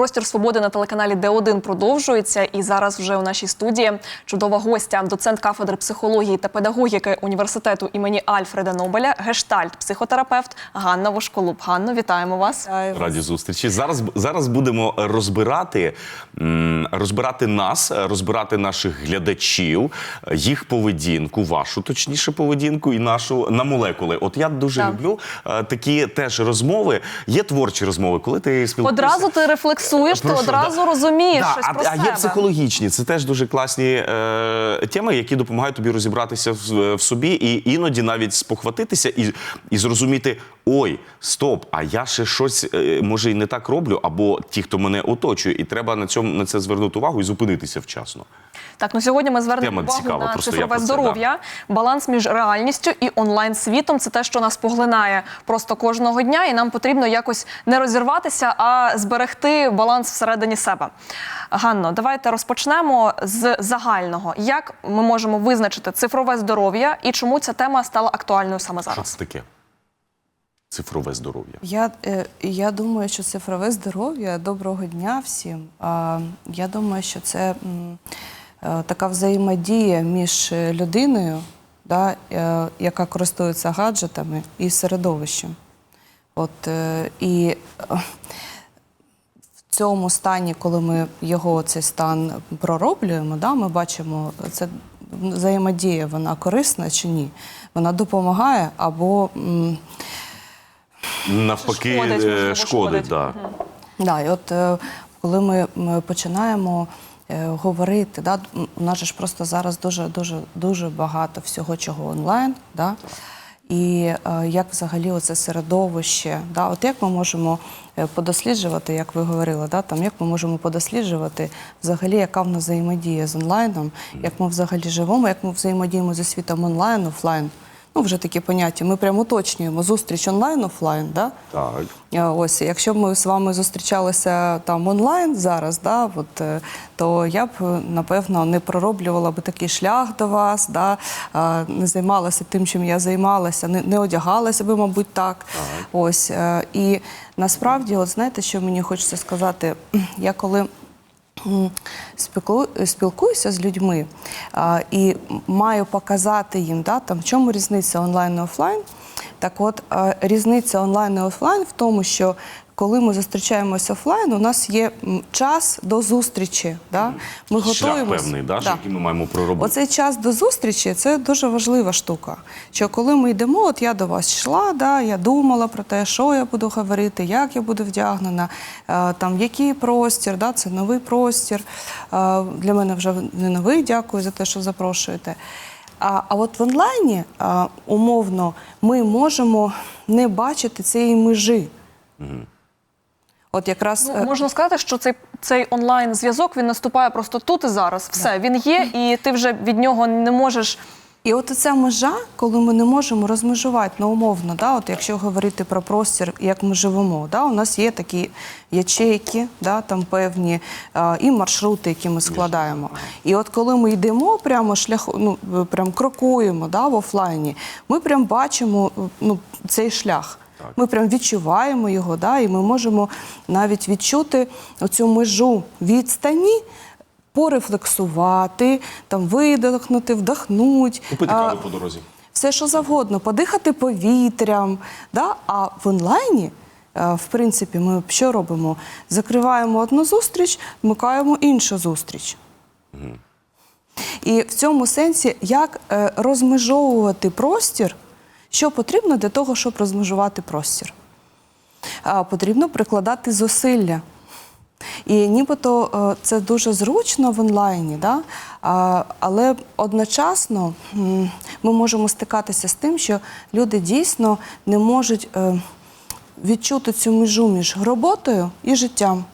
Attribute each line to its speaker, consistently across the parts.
Speaker 1: Простір свободи на телеканалі Д1 продовжується. І зараз вже у нашій студії чудова гостя, доцент кафедри психології та педагогіки університету імені Альфреда Нобеля, гештальт, психотерапевт Ганна Вошколуб. Ганно, вітаємо вас.
Speaker 2: Раді зустрічі. Зараз зараз будемо розбирати, розбирати нас, розбирати наших глядачів, їх поведінку, вашу точніше поведінку і нашу на молекули. От я дуже
Speaker 1: Так.
Speaker 2: люблю е, такі теж розмови. Є творчі розмови, коли ти спілкуєшся.
Speaker 1: Одразу ти рефлексуєш, ти
Speaker 2: Про що?
Speaker 1: одразу розумієш щось
Speaker 2: а,
Speaker 1: про
Speaker 2: а
Speaker 1: себе.
Speaker 2: є психологічні. Це теж дуже класні е, теми, які допомагають тобі розібратися в, в собі і іноді навіть спохватитися і, і зрозуміти: ой, стоп, а я ще щось е, може і не так роблю, або ті, хто мене оточує, і треба на цьому на це звернути увагу і зупинитися вчасно.
Speaker 1: Так, ну сьогодні ми звернемо увагу
Speaker 2: цікава,
Speaker 1: на цифрове здоров'я, баланс між реальністю і онлайн-світом. Це те, що нас поглинає просто кожного дня, і нам потрібно якось не розірватися, а зберегти баланс всередині себе. Ганно, давайте розпочнемо з загального. Як ми можемо визначити цифрове здоров'я і чому ця тема стала актуальною саме
Speaker 2: Що
Speaker 1: зараз?
Speaker 2: це таке? Цифрове здоров'я.
Speaker 3: Я, е, я думаю, що цифрове здоров'я доброго дня всім. Я думаю, що це така взаємодія між е, людиною, да, е, яка користується гаджетами, і середовищем. От, е, і е, в цьому стані, коли ми його цей стан пророблюємо, да, ми бачимо, це взаємодія, вона корисна чи ні. Вона допомагає або.
Speaker 2: Навпаки,
Speaker 1: Шкодить,
Speaker 2: е, шкодить.
Speaker 1: шкодить.
Speaker 2: Да.
Speaker 3: Да, і от е, коли ми, починаємо е, говорити, да, у нас же ж просто зараз дуже дуже дуже багато всього, чого онлайн. Да? І е, як взагалі оце середовище, да? от як ми можемо е, подосліджувати, як ви говорили, да? там, як ми можемо подосліджувати взагалі, яка в нас взаємодія з онлайном, як ми взагалі живемо, як ми взаємодіємо зі світом онлайн, офлайн. Ну, вже такі поняття. Ми прямо уточнюємо зустріч онлайн, офлайн. Да?
Speaker 2: Так.
Speaker 3: Е, Ось, якщо б ми з вами зустрічалися там онлайн зараз, да, от, е, то я б напевно не пророблювала би такий шлях до вас, да, не займалася тим, чим я займалася, не, не одягалася би, мабуть, так. Ось, е, і насправді, от знаєте, що мені хочеться сказати, я коли. Спілкуюся з людьми а, і маю показати їм, да, там, в чому різниця онлайн і офлайн. Так от, різниця онлайн і офлайн в тому, що коли ми зустрічаємося офлайн, у нас є час до зустрічі. Да? Ми
Speaker 2: Шлях певний, да,
Speaker 3: Да.
Speaker 2: який ми маємо проробити.
Speaker 3: Оцей час до зустрічі це дуже важлива штука. Що коли ми йдемо, от я до вас йшла, да, я думала про те, що я буду говорити, як я буду вдягнена, е, там який простір, да, це новий простір. Е, для мене вже не новий. Дякую за те, що запрошуєте. А, а от в онлайні а, умовно ми можемо не бачити цієї межі. От якраз
Speaker 1: Ну,
Speaker 3: е,
Speaker 1: можна сказати, що цей, цей онлайн зв'язок він наступає просто тут і зараз. Все він є, і ти вже від нього не можеш.
Speaker 3: І от ця межа, коли ми не можемо розмежувати ну, умовно, да, от якщо говорити про простір, як ми живемо, да, у нас є такі ячейки, да, там певні а, і маршрути, які ми складаємо. І от коли ми йдемо прямо шляхом, ну прям крокуємо да, в офлайні, ми прям бачимо ну, цей шлях. Ми прям відчуваємо його, да, і ми можемо навіть відчути оцю межу відстані, порефлексувати, там видихнути, вдохнути.
Speaker 2: Купити
Speaker 3: а,
Speaker 2: каву по дорозі.
Speaker 3: все, що завгодно, подихати повітрям. Да? А в онлайні, е, в принципі, ми що робимо? Закриваємо одну зустріч, вмикаємо іншу зустріч. І в цьому сенсі, як е, розмежовувати простір, що потрібно для того, щоб розмежувати простір? Потрібно прикладати зусилля. І нібито е, це дуже зручно в онлайні, да? але одночасно ми можемо стикатися з тим, що люди дійсно не можуть е, відчути цю межу між роботою і життям.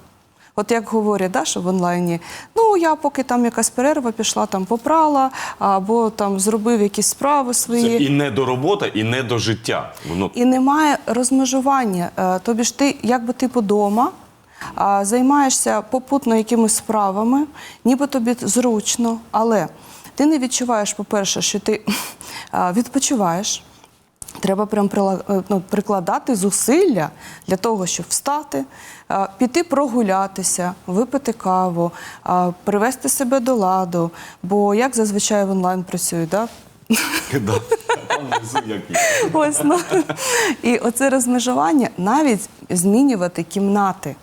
Speaker 3: От як говорять, да, що в онлайні, ну я поки там якась перерва пішла, там попрала, або там зробив якісь справи
Speaker 2: Це
Speaker 3: свої.
Speaker 2: і не до роботи, і не до життя. Воно
Speaker 3: І немає розмежування. Е, Тобі ж ти, якби ти подома, займаєшся попутно якимись справами, ніби тобі зручно, але ти не відчуваєш, по-перше, що ти відпочиваєш. Треба прям е, ну, прикладати зусилля для того, щоб встати, е, піти прогулятися, випити каву, е, привести себе до ладу. Бо як зазвичай в онлайн працюю, да?
Speaker 2: Да.
Speaker 3: Ось, ну. І оце розмежування навіть змінювати кімнати.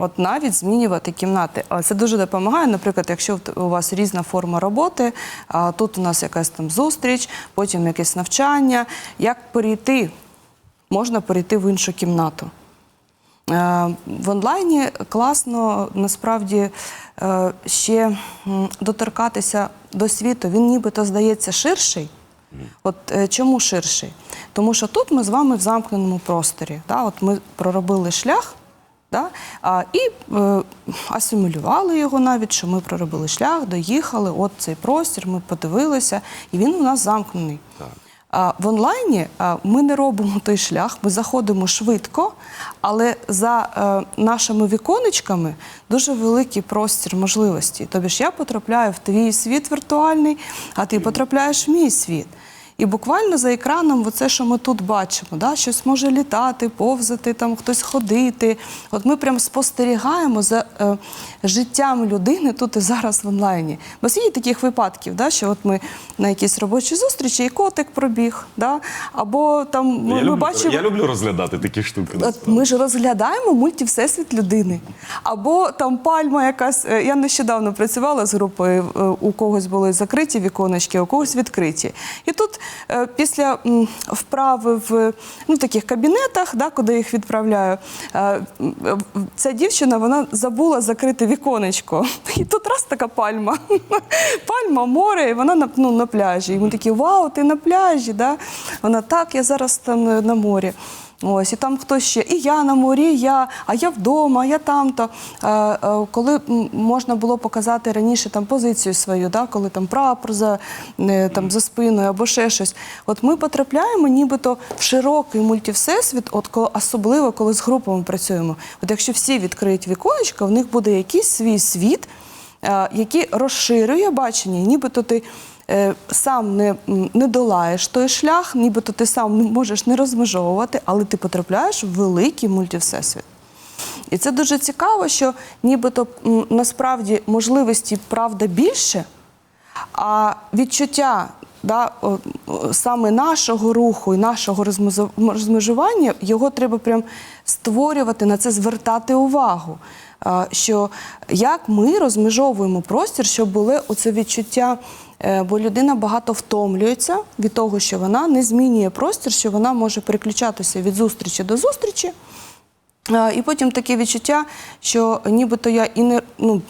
Speaker 3: От навіть змінювати кімнати. А Це дуже допомагає. Наприклад, якщо у вас різна форма роботи, а тут у нас якась там зустріч, потім якесь навчання. Як перейти? Можна перейти в іншу кімнату. Е, В онлайні класно насправді е, ще доторкатися до світу. Він нібито здається ширший. От е, чому ширший? Тому що тут ми з вами в замкненому просторі. Да? От ми проробили шлях. Да? А, і е, асимілювали його навіть, що ми проробили шлях, доїхали, от цей простір, ми подивилися, і він у нас замкнений. А в онлайні а, ми не робимо той шлях, ми заходимо швидко, але за е, нашими віконечками дуже великий простір можливостей. Тобі ж я потрапляю в твій світ віртуальний, а ти потрапляєш в мій світ. І буквально за екраном, оце, що ми тут бачимо, да, щось може літати, повзати, там хтось ходити. От ми прям спостерігаємо за е, життям людини тут і зараз в онлайні. Бо є таких випадків, да, що от ми на якійсь робочій зустрічі і котик пробіг, да, або там ми,
Speaker 2: Я
Speaker 3: ми
Speaker 2: люблю,
Speaker 3: бачимо.
Speaker 2: я люблю розглядати такі штуки.
Speaker 3: От ми ж розглядаємо мультивсесвіт людини. Або там пальма якась. е, Я нещодавно працювала з групою, е, у когось були закриті віконечки, у когось відкриті. І тут після вправи в ну, таких кабінетах, да, куди їх відправляю, е, е, ця дівчина вона забула закрити віконечко. І тут раз така пальма. Пальма, море, і вона на, ну, на пляжі. І ми такі, вау, ти на пляжі. Да? Вона так, я зараз там е, на морі. Ось, і там хтось ще, і я на морі, я, а я вдома, а я там-то. Коли можна було показати раніше там позицію свою, да, коли там прапор за, е, там, за спиною або ще щось. От ми потрапляємо нібито в широкий мультивсесвіт, от коли, особливо коли з групами працюємо. От якщо всі відкриють віконечко, в них буде якийсь свій світ, е, який розширює бачення, нібито ти сам не, не долаєш той шлях, нібито ти сам можеш не розмежовувати, але ти потрапляєш в великий мультивсесвіт. І це дуже цікаво, що нібито насправді можливості правда більше, а відчуття да, саме нашого руху і нашого розмежування, його треба прям створювати, на це звертати увагу. Що як ми розмежовуємо простір, щоб було оце відчуття, е, бо людина багато втомлюється від того, що вона не змінює простір, що вона може переключатися від зустрічі до зустрічі. І потім таке відчуття, що нібито я і не ну.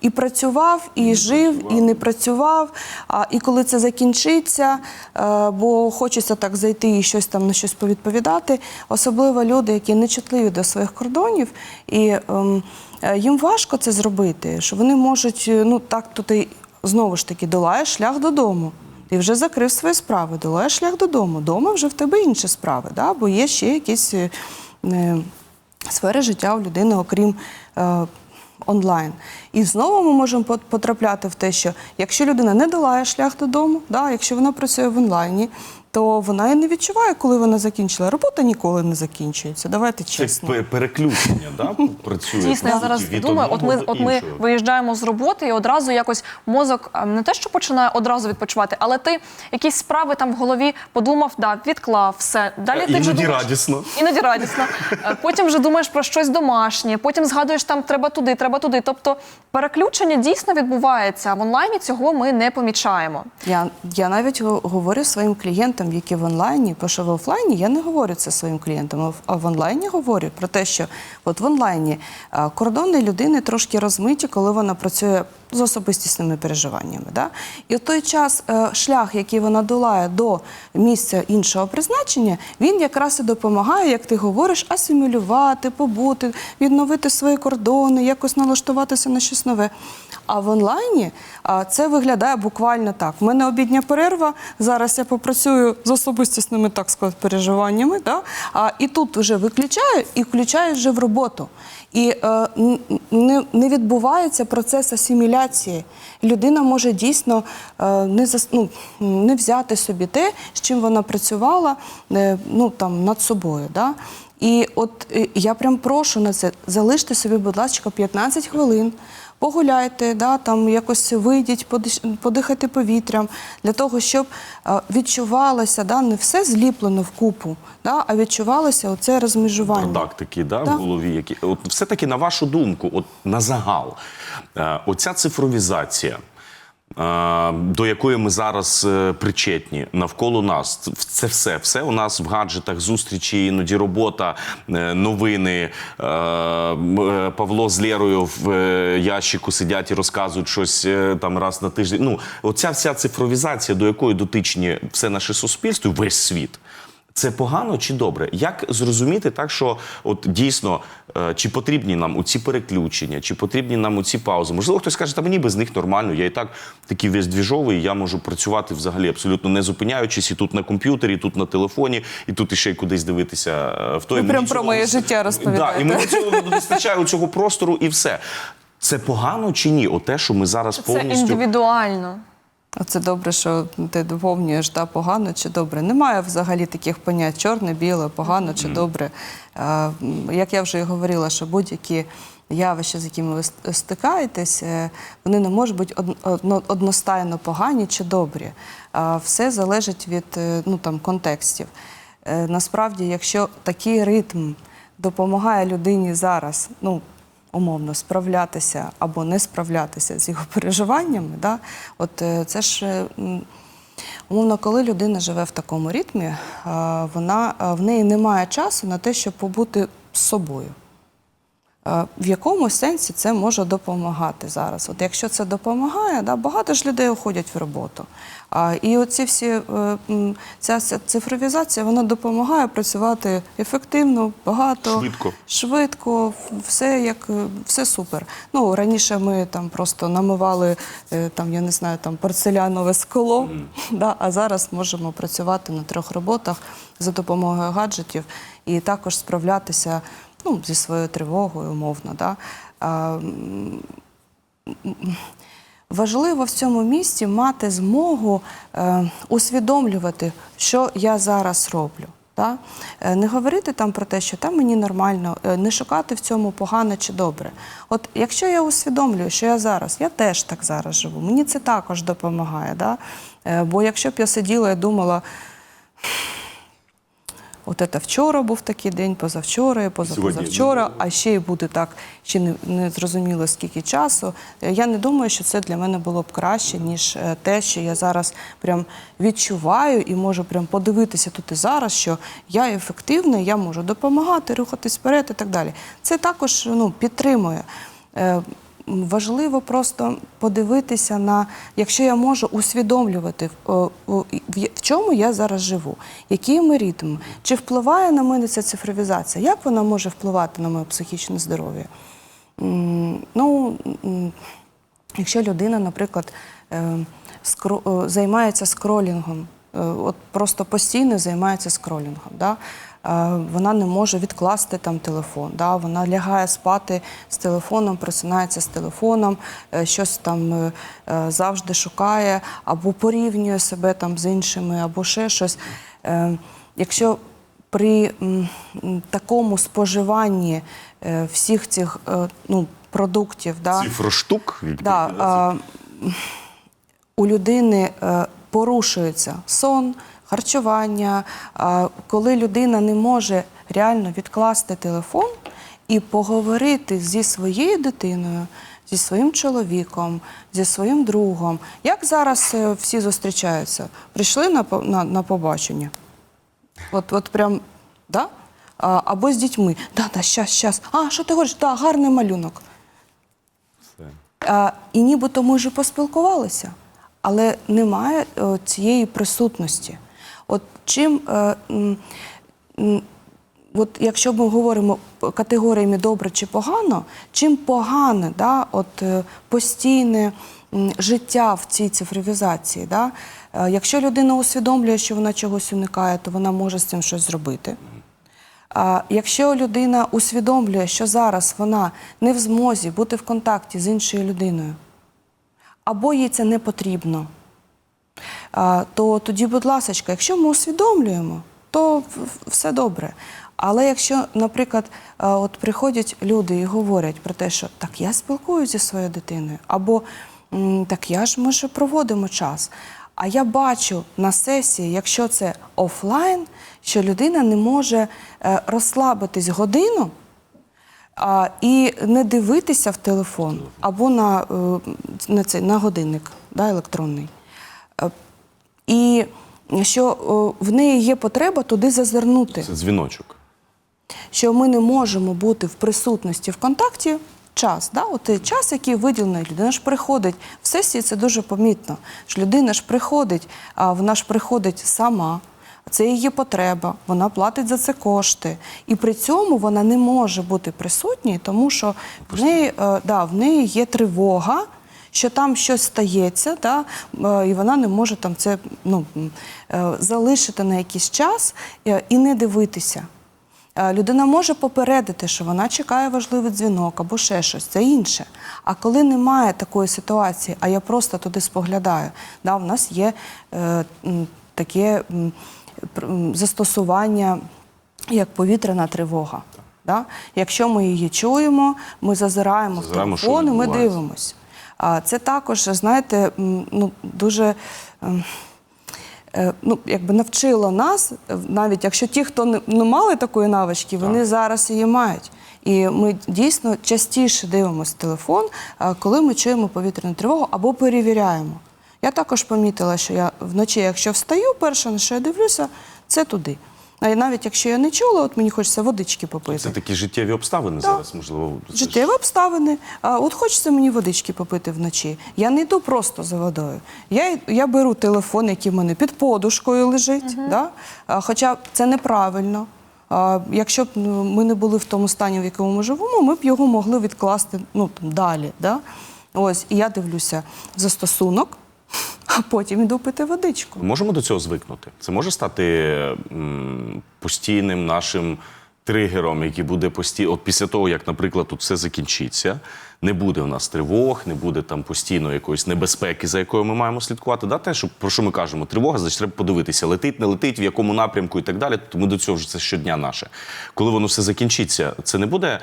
Speaker 3: І працював, і жив, і не працював. А і коли це закінчиться, е, бо хочеться так зайти і щось там на щось повідповідати. Особливо люди, які не чутливі до своїх кордонів, і ем, е, їм важко це зробити. Що вони можуть, е, ну так, то ти знову ж таки долаєш шлях додому. Ти вже закрив свої справи, долаєш шлях додому. Дома вже в тебе інші справи, да? бо є ще якісь. е, е, сфери життя у людини, окрім е, онлайн. І знову ми можемо потрапляти в те, що якщо людина не долає шлях додому, да, якщо вона працює в онлайні, то вона і не відчуває, коли вона закінчила. Робота ніколи не закінчується. Давайте
Speaker 2: Це
Speaker 3: чесно.
Speaker 2: пе- переключення, да, працює.
Speaker 1: Дійсно, я зараз думаю, от ми, от ми виїжджаємо з роботи, і одразу якось мозок не те, що починає одразу відпочивати, але ти якісь справи там в голові подумав, да, відклав все. Далі ти вже думаєш,
Speaker 2: радісно.
Speaker 1: Іноді радісно. Е, Потім вже думаєш про щось домашнє, потім згадуєш, там треба туди, треба туди. Тобто переключення дійсно відбувається. а В онлайні цього ми не помічаємо.
Speaker 3: Я, я навіть говорю своїм клієнтам, які в онлайні, бо що в офлайні я не говорю це своїм клієнтам, а в- онлайні говорю про те, що от в онлайні кордони людини трошки розмиті, коли вона працює з особистісними переживаннями. Да? І в той час е, шлях, який вона долає до місця іншого призначення, він якраз і допомагає, як ти говориш, асимілювати, побути, відновити свої кордони, якось налаштуватися на щось нове. А в онлайні це виглядає буквально так. У мене обідня перерва. Зараз я попрацюю з особистісними так сказати, переживаннями. Да? А, і тут вже виключаю і включаю вже в роботу. І е, не, не відбувається процес асиміляції. Людина може дійсно е, не, зас, ну, не взяти собі те, з чим вона працювала е, ну, там, над собою. Да? І от е, я прям прошу на це, залиште собі, будь ласка, 15 хвилин. Погуляйте, да, там якось вийдіть, подихайте повітрям для того, щоб е, відчувалося, да, не все зліплено в купу, да, а відчувалося оце розмежування.
Speaker 2: Бардак такий, да,
Speaker 3: да,
Speaker 2: в голові. Які... От все-таки на вашу думку, от на загал, е, оця цифровізація, до якої ми зараз е, причетні навколо нас, це все, все у нас в гаджетах, зустрічі, іноді робота, е, новини. Е, Павло з Лєрою в ящику сидять і розказують щось там раз на тиждень. Ну, оця вся цифровізація, до якої дотичні все наше суспільство, весь світ. Це погано чи добре? Як зрозуміти так, що от дійсно е, чи потрібні нам у ці переключення, чи потрібні нам у ці паузи? Можливо, хтось каже, та мені без них нормально. Я і так такий весь двіжовий, я можу працювати взагалі абсолютно не зупиняючись, і тут на комп'ютері, і тут на телефоні, і тут іще й кудись дивитися е, в той
Speaker 3: Ви
Speaker 2: мені
Speaker 3: прям про
Speaker 2: цього
Speaker 3: моє життя розповідаєте.
Speaker 2: Да, і мені цього вистачає цього простору, і все. Це погано чи ні? Оте, що ми зараз
Speaker 1: Це
Speaker 2: повністю
Speaker 1: індивідуально.
Speaker 3: Оце добре, що ти доповнюєш да, погано чи добре. Немає взагалі таких понять чорне, біле, погано чи добре. Як я вже і говорила, що будь-які явища, з якими ви стикаєтесь, е, вони не можуть бути одностайно погані чи добрі. Все залежить від е, ну, там, контекстів. Е, Насправді, якщо такий ритм допомагає людині зараз, ну умовно справлятися або не справлятися з його переживаннями, да? от е, це ж. е, Умовно, коли людина живе в такому ритмі, е, вона, в неї немає часу на те, щоб побути з собою. В якому сенсі це може допомагати зараз? От якщо це допомагає, да, багато ж людей уходять в роботу. І оці всі е, ця, цифровізація вона допомагає працювати ефективно, багато,
Speaker 2: Швидко.
Speaker 3: швидко, все як е, все супер. Ну раніше ми там просто намивали е, там, я не знаю, там порцелянове скло, да, а зараз можемо працювати на трьох роботах за допомогою гаджетів і також справлятися ну, зі своєю тривогою, умовно. Да. А, Важливо в цьому місці мати змогу е, усвідомлювати, що я зараз роблю. Да? Е, Не говорити там про те, що там мені нормально, е, не шукати в цьому погано чи добре. От якщо я усвідомлюю, що я зараз, я теж так зараз живу, мені це також допомагає. Да? Е, Бо якщо б я сиділа і думала, От це вчора був такий день, позавчора, позапозавчора, а ще й буде так, ще не, не зрозуміло скільки часу. Е, Я не думаю, що це для мене було б краще, ніж е, те, що я зараз прям відчуваю і можу прям подивитися тут і зараз, що я ефективна, я можу допомагати, рухатись вперед і так далі. Це також ну, підтримує. Е, Важливо просто подивитися на, якщо я можу усвідомлювати, о, в чому я зараз живу, який мій ритм, чи впливає на мене ця цифровізація, як вона може впливати на моє психічне здоров'я. Ну, якщо людина, наприклад, е, е, займається скролінгом, е, от просто постійно займається скролінгом, да? Е, вона не може відкласти там телефон, да? вона лягає спати з телефоном, просинається з телефоном, е, щось там е, завжди шукає, або порівнює себе там з іншими, або ще щось. Якщо при такому споживанні всіх цих ну, продуктів, да,
Speaker 2: цифроштук?
Speaker 3: Да, у людини порушується сон, харчування. Коли людина не може реально відкласти телефон і поговорити зі своєю дитиною, зі своїм чоловіком, зі своїм другом. Як зараз е, всі зустрічаються? Прийшли на, на, на побачення. От, от прям, да? А, або з дітьми. Да, да, щас, щас. А, що ти говориш? Да, гарний малюнок. А, і нібито ми вже поспілкувалися, але немає е, цієї присутності. От чим, е, от якщо ми говоримо категоріями добре чи погано, чим погане да, от, е, постійне життя в цій цифровізації. Да? Е, Якщо людина усвідомлює, що вона чогось уникає, то вона може з цим щось зробити. А якщо людина усвідомлює, що зараз вона не в змозі бути в контакті з іншою людиною, або їй це не потрібно, то тоді, будь ласка, якщо ми усвідомлюємо, то все добре. Але якщо, наприклад, от приходять люди і говорять про те, що так я спілкуюся зі своєю дитиною, або так я ж ми ж проводимо час. А я бачу на сесії, якщо це офлайн, що людина не може е, розслабитись годину і не дивитися в телефон або на, е, на, цей, на годинник да, електронний. Е, І що е, в неї є потреба туди зазирнути,
Speaker 2: Це дзвіночок.
Speaker 3: що ми не можемо бути в присутності в контакті. Час, да? От час, який виділений, людина ж приходить. В сесії це дуже помітно. Що людина ж приходить, а вона ж приходить сама. Це її потреба, вона платить за це кошти. І при цьому вона не може бути присутньою, тому що в неї, е, да, в неї є тривога, що там щось стається, да, е, і вона не може там це ну, е, залишити на якийсь час е, і не дивитися. Людина може попередити, що вона чекає важливий дзвінок або ще щось, це інше. А коли немає такої ситуації, а я просто туди споглядаю, да, в нас є е, таке застосування, як повітряна тривога. Да? Якщо ми її чуємо, ми зазираємо,
Speaker 2: Зазираємо,
Speaker 3: в телефон і ми дивимося. А це також, знаєте, ну, дуже. ем, е, ну, якби навчило нас, е, навіть якщо ті, хто не ну, мали такої навички, вони зараз її мають. І ми дійсно частіше дивимося телефон, коли ми чуємо повітряну тривогу або перевіряємо. Я також помітила, що я вночі, якщо встаю, перше, на що я дивлюся, це туди. Навіть якщо я не чула, от мені хочеться водички попити.
Speaker 2: Це такі життєві обставини зараз, можливо.
Speaker 3: Життєві обставини. А от хочеться мені водички попити вночі. Я не йду просто за водою. Я, я беру телефон, який в мене під подушкою лежить. Да? А, хоча це неправильно. А, якщо б ну, ми не були в тому стані, в якому ми живемо, ми б його могли відкласти ну, там, далі. Да? Ось, і я дивлюся застосунок, а потім йду пити водичку.
Speaker 2: Можемо до цього звикнути. Це може стати м, постійним нашим тригером, який буде постійно. От після того, як, наприклад, тут все закінчиться, не буде у нас тривог, не буде там постійно якоїсь небезпеки, за якою ми маємо слідкувати. Да? Те, що, про що ми кажемо, тривога, значить треба подивитися, летить, не летить, в якому напрямку і так далі. То ми до цього вже це щодня наше. Коли воно все закінчиться, це не буде.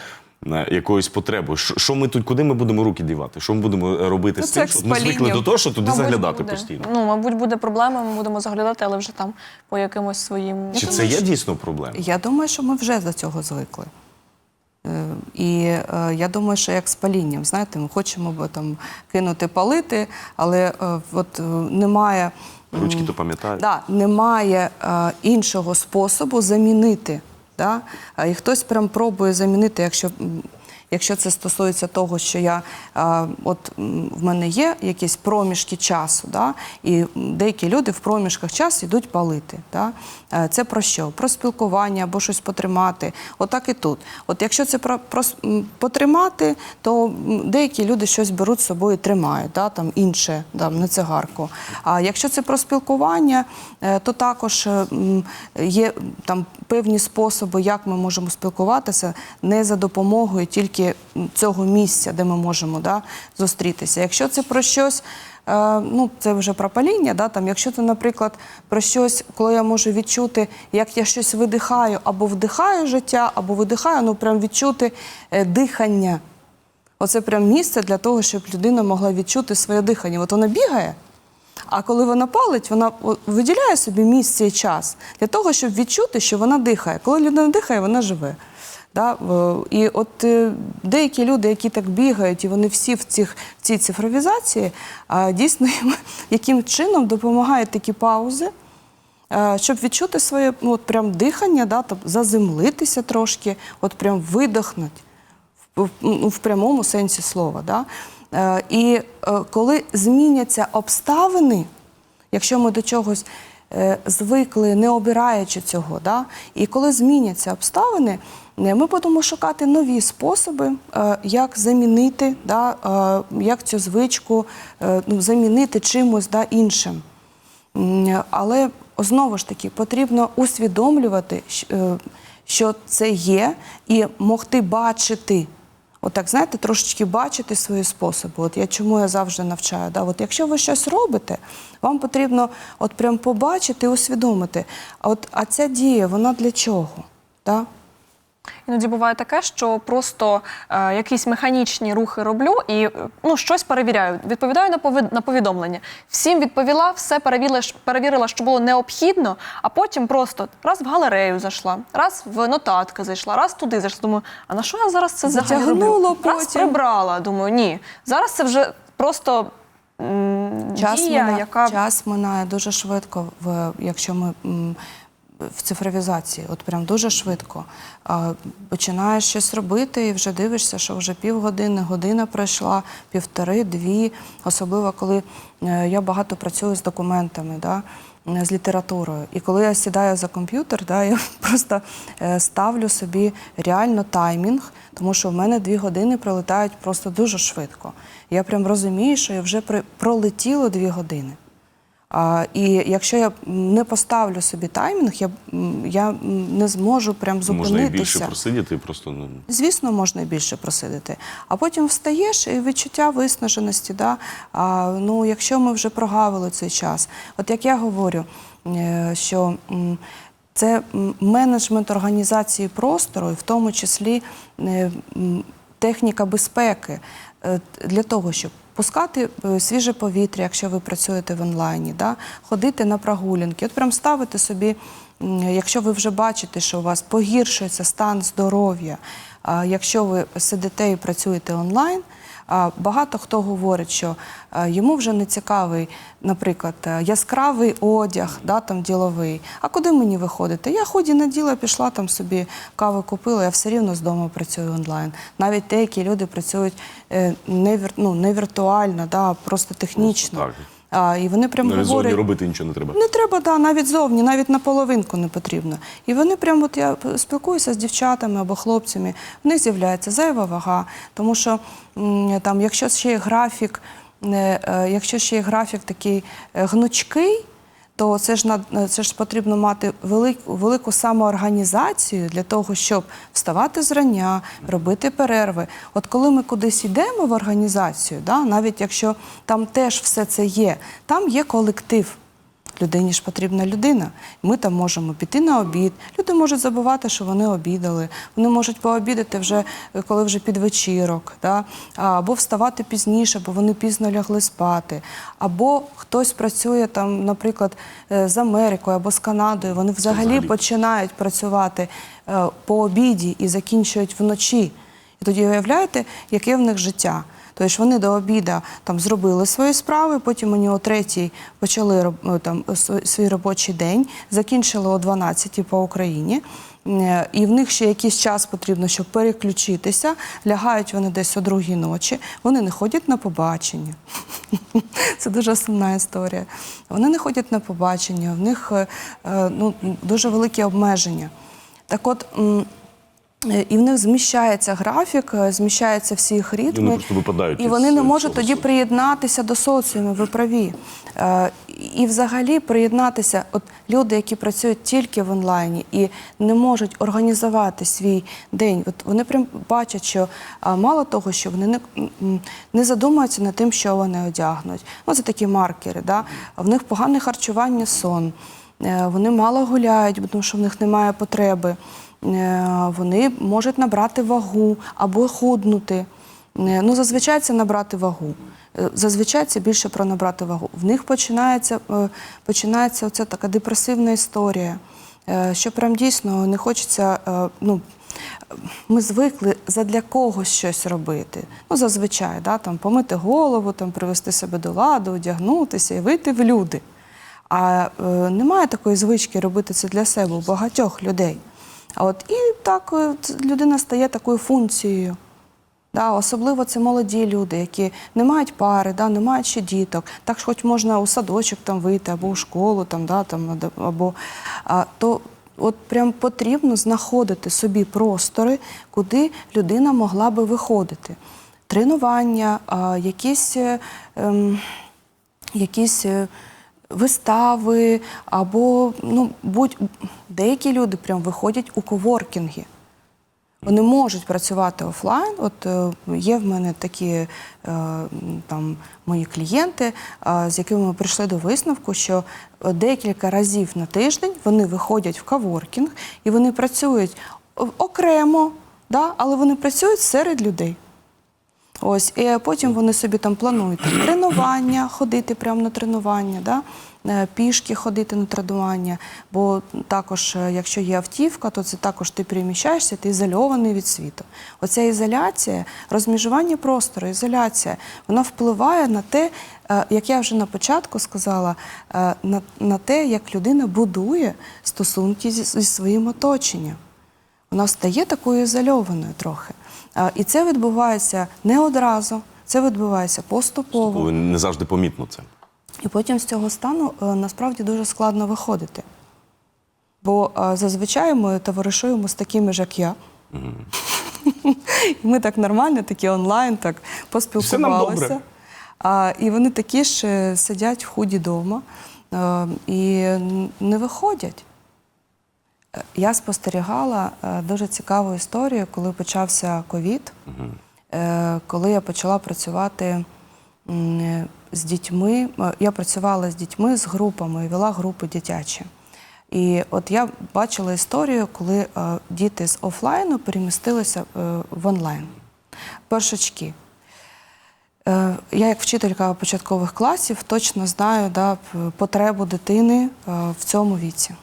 Speaker 2: Якоюсь потребою. Що ми тут, куди ми будемо руки дівати? Що ми будемо е, робити
Speaker 3: Ну,
Speaker 2: з
Speaker 3: це
Speaker 2: тим, щоб ми звикли до того, що туди
Speaker 1: Мабуть,
Speaker 2: заглядати
Speaker 1: буде.
Speaker 2: постійно?
Speaker 1: Ну, мабуть, буде проблема, ми будемо заглядати, але вже там по якимось своїм.
Speaker 2: Чи це є дійсно проблема?
Speaker 3: Я думаю, що ми вже до цього звикли. Е, І е, я думаю, що як з палінням, знаєте, ми хочемо б, там кинути палити, але е, от е, немає.
Speaker 2: Ручки то пам'ятають.
Speaker 3: Да, немає е, іншого способу замінити. Да? І хтось прям пробує замінити, якщо, якщо це стосується того, що я, от в мене є якісь проміжки часу, да? і деякі люди в проміжках часу йдуть палити. Да? Це про що? Про спілкування або щось потримати. Отак і тут. От якщо це про, про потримати, то деякі люди щось беруть з собою і тримають, да? там інше, там, не цигарку. А якщо це про спілкування, е, то також е, є там певні способи, як ми можемо спілкуватися, не за допомогою тільки цього місця, де ми можемо да, зустрітися. Якщо це про щось. е, Ну, це вже про паління, да, там, якщо це, наприклад, про щось, коли я можу відчути, як я щось видихаю, або вдихаю життя, або видихаю, ну прям відчути е, дихання. Оце прям місце для того, щоб людина могла відчути своє дихання. От вона бігає, а коли вона палить, вона виділяє собі місце і час для того, щоб відчути, що вона дихає. Коли людина дихає, вона живе. Да? е, І от е, деякі люди, які так бігають, і вони всі в, цих, в цій цифровізації, дійсно яким чином допомагають такі паузи, е, щоб відчути своє ну, от прям дихання, да, тобто заземлитися трошки, от прям видихнути в, ну, в прямому сенсі слова. Да? Е, і е, коли зміняться обставини, якщо ми до чогось е, звикли, не обираючи цього, да? і коли зміняться обставини, ми будемо шукати нові способи, як замінити, да? як цю звичку ну, замінити чимось да, іншим. Але знову ж таки потрібно усвідомлювати, що це є, і могти бачити. Отак, знаєте, трошечки бачити свої способи. От я чому я завжди навчаю. Да? От якщо ви щось робите, вам потрібно от прям побачити і усвідомити. А от а ця дія, вона для чого? Да?
Speaker 1: Іноді буває таке, що просто е, якісь механічні рухи роблю і е, ну, щось перевіряю. Відповідаю на, повід- на повідомлення. Всім відповіла, все перевірила, перевірила, що було необхідно, а потім просто раз в галерею зайшла, раз в нотатки зайшла, раз туди зайшла. Думаю, а на що я зараз це взагалі роблю? Раз прибрала. Думаю, ні. Зараз це вже просто
Speaker 3: Час,
Speaker 1: дія,
Speaker 3: мина-
Speaker 1: яка
Speaker 3: час минає дуже швидко, в, якщо ми м, в цифровізації, от прям дуже швидко. Починаєш щось робити і вже дивишся, що вже півгодини, година пройшла, півтори, дві. Особливо, коли е, я багато працюю з документами. Да? е, З літературою. І коли я сідаю за комп'ютер, да, я просто е, ставлю собі реально таймінг, тому що в мене дві години пролетають просто дуже швидко. Я прям розумію, що я вже пролетіло дві години. А, і якщо я не поставлю собі таймінг, я, я не зможу прям
Speaker 2: Можна і більше просидіти, просто ну,
Speaker 3: Звісно, можна і більше просидити. А потім встаєш і відчуття виснаженості. Да? А, ну, якщо ми вже прогавили цей час, от як я говорю, е, що це менеджмент організації простору, і в тому числі е, техніка безпеки е, для того, щоб пускати е, свіже повітря, якщо ви працюєте в онлайні, да? ходити на прогулянки, от прям ставити собі, якщо ви вже бачите, що у вас погіршується стан здоров'я, якщо ви сидите і працюєте онлайн, багато хто говорить, що е, йому вже не цікавий, наприклад, е, яскравий одяг, да, там діловий. А куди мені виходити? Я ході на діло пішла там собі каву купила, я все рівно з дому працюю онлайн. Навіть деякі люди працюють е, не, ну, не віртуально, да, а просто технічно. А, і вони прям
Speaker 2: навіть зовні робити нічого не треба.
Speaker 3: не треба, да, навіть зовні, навіть на половинку не потрібно. І вони прямо, от я спілкуюся з дівчатами або хлопцями, в них з'являється зайва вага, тому що там, якщо ще є графік, е, е, якщо ще є графік такий е, гнучкий, то це ж на це ж потрібно мати велику, велику самоорганізацію для того, щоб вставати зрання, робити перерви. От коли ми кудись йдемо в організацію, да, навіть якщо там теж все це є, там є колектив. Людині ж потрібна людина. Ми там можемо піти на обід. Люди можуть забувати, що вони обідали. Вони можуть пообідати вже е, коли вже під вечірок, да? Або вставати пізніше, бо вони пізно лягли спати. Або хтось працює там, наприклад, е, з Америкою або з Канадою. Вони взагалі,
Speaker 2: взагалі.
Speaker 3: починають працювати е, по обіді і закінчують вночі. І тоді уявляєте, яке в них життя. Тобто вони до обіда там зробили свої справи, потім вони о третій почали ну, там свій робочий день, закінчили о 12 по Україні. Е, І в них ще якийсь час потрібно, щоб переключитися.Лягають вони десь о другій ночі. Вони не ходять на побачення. Це дуже сумна історія. Вони не ходять на побачення, в них е, е, ну, дуже великі обмеження. Так от. Е, І в них зміщається графік, е, зміщаються всі їх ритми.
Speaker 2: Вони просто випадають
Speaker 3: І вони не можуть тоді приєднатися до соціуму, ви праві. Е, І взагалі приєднатися, от люди, які працюють тільки в онлайні і не можуть організувати свій день, от вони прям бачать, що мало того, що вони не, не задумуються над тим, що вони одягнуть. Ну, це такі маркери. Да? В них погане харчування, сон. Е, Вони мало гуляють, тому що в них немає потреби. Е, Вони можуть набрати вагу або худнути. Е, Ну, зазвичай це набрати вагу. Е, Зазвичай це більше про набрати вагу. В них починається, починається оця така депресивна історія, що прям дійсно не хочеться. Ну, ми звикли задля когось щось робити. Ну, зазвичай, да, там, помити голову, там, привести себе до ладу, одягнутися і вийти в люди. А немає такої звички робити це для себе у багатьох людей. От і так е, людина стає такою функцією. Да, особливо це молоді люди, які не мають пари, да, не мають ще діток. Так хоч можна у садочок там вийти, або у школу, там, да, там, або, а, то от прям потрібно знаходити собі простори, куди людина могла би виходити. Тренування, а, якісь, е, ем, якісь е, вистави, або ну, будь, деякі люди прям виходять у коворкінги. Вони можуть працювати офлайн. От е, є в мене такі е, там мої клієнти, е, з якими ми прийшли до висновку, що е, декілька разів на тиждень вони виходять в каворкінг і вони працюють окремо, да, але вони працюють серед людей. Ось, і потім вони собі там планують тренування, ходити прямо на тренування, да? е, пішки ходити на тренування. Бо також, е, якщо є автівка, то це також ти переміщаєшся, ти ізольований від світу. Оця ізоляція, розміжування простору, ізоляція, вона впливає на те, е, як я вже на початку сказала, на, на те, як людина будує стосунки зі, зі своїм оточенням вона стає такою ізольованою трохи. А, І це відбувається не одразу, це відбувається поступово.
Speaker 2: Не завжди помітно це.
Speaker 3: І потім з цього стану е, насправді дуже складно виходити. Бо е, зазвичай ми товаришуємо з такими ж, як я. І ми так нормально, такі онлайн, так
Speaker 2: Все нам
Speaker 3: поспілкувалися.
Speaker 2: добре.
Speaker 3: А, і вони такі ж е, сидять в худі вдома е, і не виходять. Е, Я спостерігала е, дуже цікаву історію, коли почався ковід, е, коли я почала працювати з дітьми. Я працювала з дітьми, з групами, вела групи дитячі. І от я бачила історію, коли діти з офлайну перемістилися в онлайн. Першачки. Я, як вчителька початкових класів, точно знаю да, потребу дитини в цьому віці.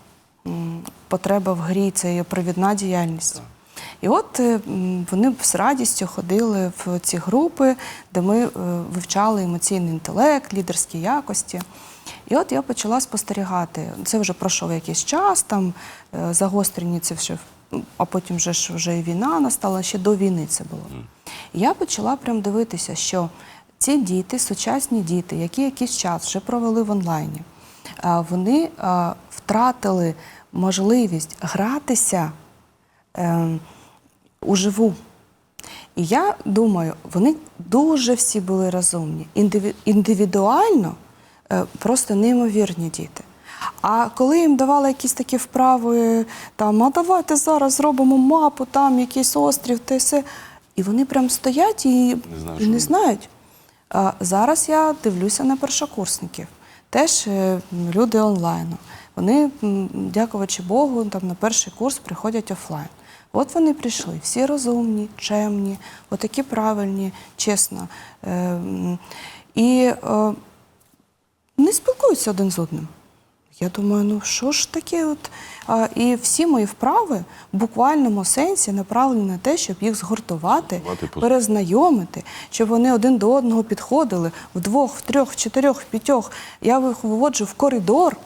Speaker 3: Потреба в грі це є провідна діяльність. І от е, вони з радістю ходили в ці групи, де ми е, вивчали емоційний інтелект, лідерські якості. І от я почала спостерігати. Це вже пройшов якийсь час, там е, загострені це все, а потім вже ж вже і війна настала, ще до війни це було. І я почала прям дивитися, що ці діти, сучасні діти, які якийсь час вже провели в онлайні, вони втратили можливість гратися ем, уживу. І я думаю, вони дуже всі були розумні. Індиві- індивідуально е, просто неймовірні діти. А коли їм давали якісь такі вправи, там, а давайте зараз зробимо мапу, там якийсь острів, те все. І вони прям стоять і
Speaker 2: Не знаю,
Speaker 3: і не знають. А зараз я дивлюся на першокурсників. Теж е, люди онлайну. Вони, м, дякувачи Богу, там на перший курс приходять офлайн. От вони прийшли, всі розумні, чемні, отакі правильні, чесно. Е, І е, не спілкуються один з одним. Я думаю, ну що ж таке? От? А, і всі мої вправи в буквальному сенсі направлені на те, щоб їх згуртувати,
Speaker 2: Згуртувати,
Speaker 3: перезнайомити, щоб вони один до одного підходили вдвох, в трьох, в чотирьох, в п'ятьох. Я їх виводжу в коридор.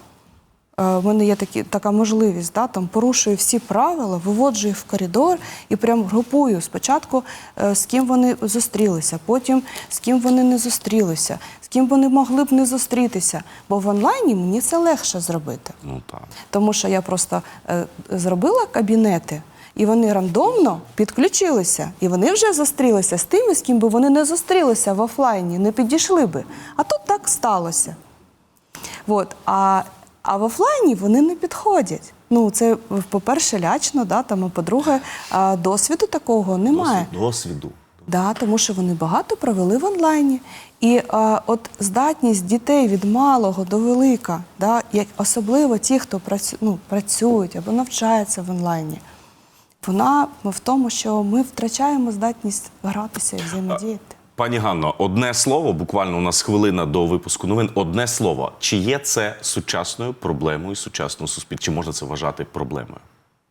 Speaker 3: Е, В мене є такі, така можливість, да, там порушую всі правила, виводжу їх в коридор і прям групую спочатку, е, з ким вони зустрілися, потім з ким вони не зустрілися, з ким вони могли б не зустрітися. Бо в онлайні мені це легше зробити.
Speaker 2: Ну так.
Speaker 3: Тому що я просто е, зробила кабінети, і вони рандомно підключилися. І вони вже зустрілися з тими, з ким би вони не зустрілися в офлайні, не підійшли би. А тут так сталося. От. А, а в офлайні вони не підходять. Ну, це, по-перше, лячно, да, там, а по-друге, досвіду такого немає.
Speaker 2: Досвід- Досвіду.
Speaker 3: Да, тому що вони багато провели в онлайні. І а, от здатність дітей від малого до велика, да, як, особливо ті, хто працю, ну, працюють або навчаються в онлайні, вона в тому, що ми втрачаємо здатність гратися і взаємодіяти.
Speaker 2: Пані Ганно, одне слово, буквально у нас хвилина до випуску новин. Одне слово. Чи є це сучасною проблемою сучасного суспільства? Чи можна це вважати проблемою?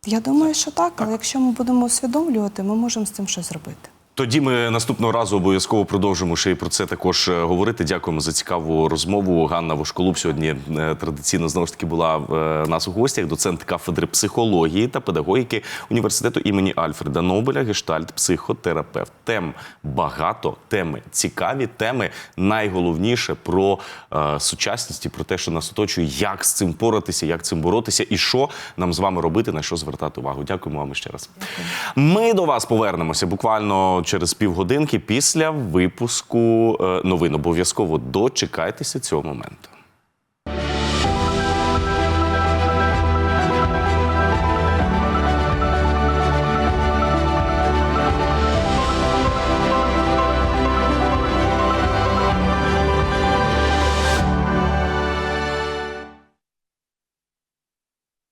Speaker 3: Я думаю, що так, але якщо ми будемо усвідомлювати, ми можемо з цим щось зробити.
Speaker 2: Тоді ми наступного разу обов'язково продовжимо ще й про це також е, говорити. Дякуємо за цікаву розмову. Ганна Вошколуб сьогодні е, традиційно знову ж таки була в е, нас у гостях, доцент кафедри психології та педагогіки університету імені Альфреда Нобеля, гештальт, психотерапевт. Тем багато, теми цікаві, теми найголовніше про е, сучасність і про те, що нас оточує, як з цим поратися, як цим боротися, і що нам з вами робити, на що звертати увагу. Дякуємо вам ще раз. Ми до вас повернемося буквально через півгодинки після випуску е, новин. Обов'язково дочекайтеся цього моменту.